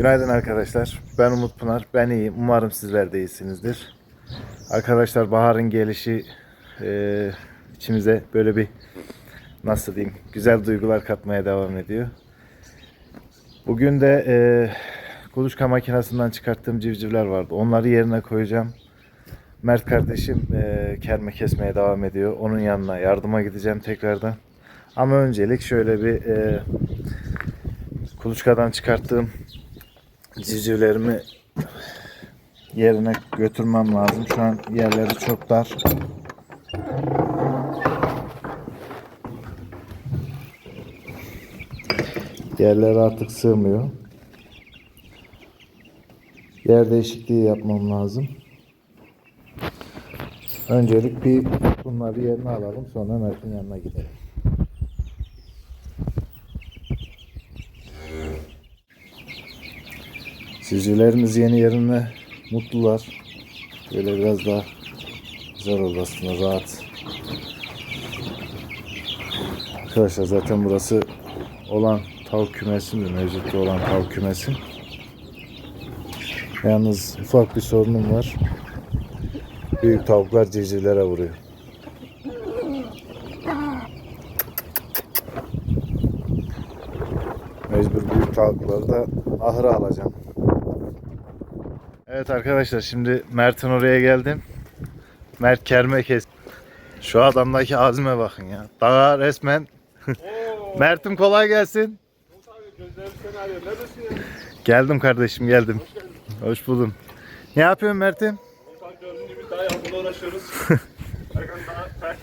Günaydın arkadaşlar. Ben Umut Pınar. Ben iyiyim. Umarım sizler de iyisinizdir. Arkadaşlar baharın gelişi e, içimize böyle bir nasıl diyeyim güzel duygular katmaya devam ediyor. Bugün de e, kuluçka makinesinden çıkarttığım civcivler vardı. Onları yerine koyacağım. Mert kardeşim e, kerme kesmeye devam ediyor. Onun yanına yardıma gideceğim tekrardan. Ama öncelik şöyle bir e, kuluçkadan çıkarttığım civcivlerimi yerine götürmem lazım. Şu an yerleri çok dar. Yerler artık sığmıyor. Yer değişikliği yapmam lazım. Öncelik bir bunları yerine alalım. Sonra Mert'in yanına gidelim. Civcivlerimiz yeni yerine mutlular. Böyle biraz daha güzel oldu aslında rahat. Arkadaşlar zaten burası olan tavuk kümesi mi? Mevcutta olan tavuk kümesi. Yalnız ufak bir sorunum var. Büyük tavuklar civcivlere vuruyor. Mecbur büyük tavukları da ahıra alacağım. Evet arkadaşlar şimdi Mert'in oraya geldim. Mert kerme kes. Şu adamdaki azme bakın ya. Daha resmen. Mert'im kolay gelsin. Geldim kardeşim geldim. Hoş buldum. Ne yapıyorsun Mert'im? Gördüğün gibi daha yakında uğraşıyoruz. Erkan daha kayak.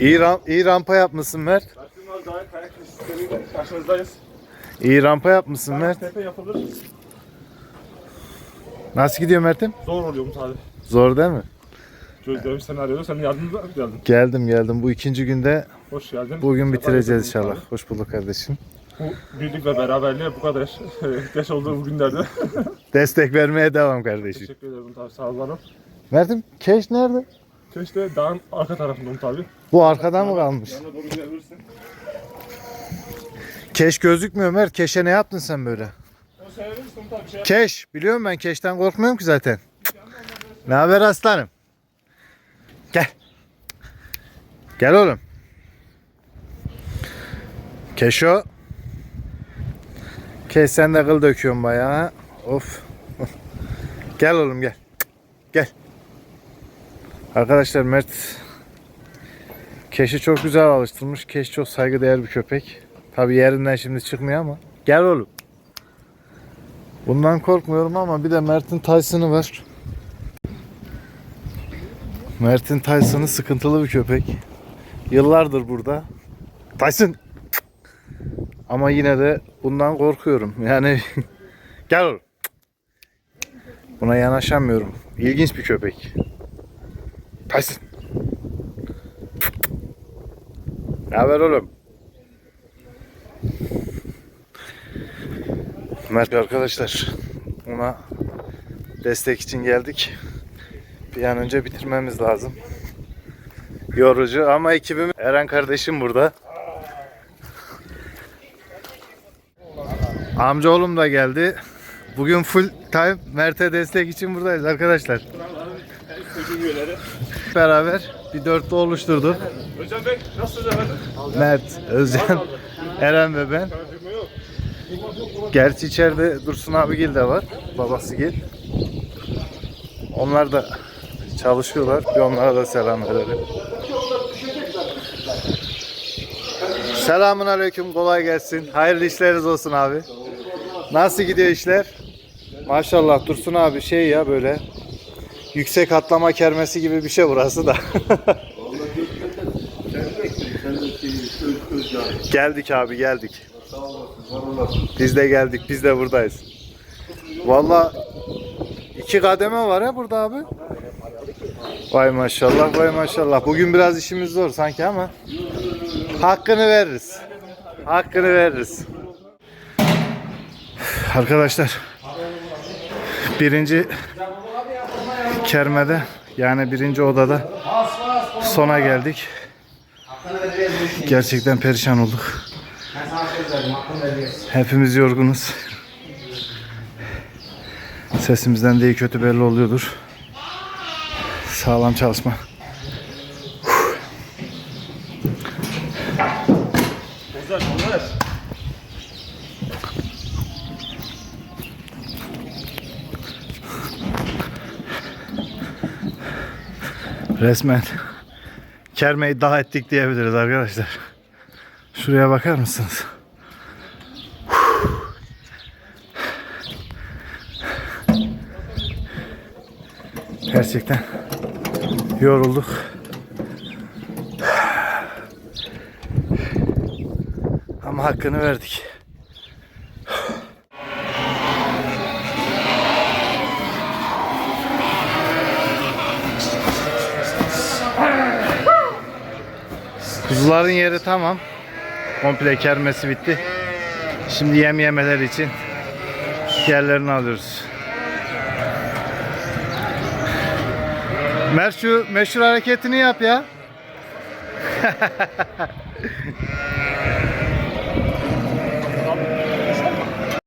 İyi, ram iyi rampa yapmışsın Mert. Var daha kayak tesisleriyle karşınızdayız. İyi rampa yapmışsın Mert. Tepe yapılır. Nasıl gidiyor Mert'im? Zor oluyor Umut abi. Zor değil mi? Gözlerim seni arıyordu. Senin yardımına geldim. Geldim geldim. Bu ikinci günde Hoş geldin. bugün bitireceğiz inşallah. Hoş bulduk kardeşim. Bu birlik ve beraberliğe bu kadar geç olduğu bu günlerde. Destek vermeye devam kardeşim. Teşekkür ederim abi. Sağ olun. Mert'im keş nerede? Keşke dağın arka tarafında Umut abi. Bu arkadan mı kalmış? Yanına doğru gidebilirsin. Keş gözükmüyor Mert. Keşe ne yaptın sen böyle? Keş. Biliyorum ben keşten korkmuyorum ki zaten. Ne haber aslanım? Gel. Gel oğlum. Keşo. Keş sen de kıl döküyorsun bayağı. Of. gel oğlum gel. Gel. Arkadaşlar Mert Keş'i çok güzel alıştırmış. Keş çok saygıdeğer bir köpek. Tabi yerinden şimdi çıkmıyor ama. Gel oğlum. Bundan korkmuyorum ama bir de Mert'in Tyson'ı var. Mert'in Tyson'ı sıkıntılı bir köpek. Yıllardır burada. Tyson! Ama yine de bundan korkuyorum. Yani gel oğlum. Buna yanaşamıyorum. İlginç bir köpek. Tyson! Ne haber oğlum? Mert arkadaşlar ona destek için geldik. Bir an önce bitirmemiz lazım. Yorucu ama ekibim Eren kardeşim burada. Amcaoğlum da geldi. Bugün full time Mert'e destek için buradayız arkadaşlar. Beraber bir dörtlü oluşturduk. Özcan Bey nasılsınız efendim? Mert, Özcan, Eren ve ben. Gerçi içeride Dursun abigil de var. Babası gel. Onlar da çalışıyorlar. Bir onlara da selam verelim. Selamun aleyküm. Kolay gelsin. Hayırlı işleriniz olsun abi. Nasıl gidiyor işler? Maşallah Dursun abi şey ya böyle yüksek atlama kermesi gibi bir şey burası da. geldik abi geldik. Biz de geldik. Biz de buradayız. Valla iki kademe var ya burada abi. Vay maşallah vay maşallah. Bugün biraz işimiz zor sanki ama hakkını veririz. Hakkını veririz. Arkadaşlar birinci kermede yani birinci odada sona geldik. Gerçekten perişan olduk. Hepimiz yorgunuz. Sesimizden de iyi kötü belli oluyordur. Sağlam çalışma. Resmen kermeyi daha ettik diyebiliriz arkadaşlar. Şuraya bakar mısınız? Gerçekten yorulduk. Ama hakkını verdik. Kuzuların yeri tamam. Komple kermesi bitti. Şimdi yem yemeleri için yerlerini alıyoruz. Mer şu meşhur hareketini yap ya.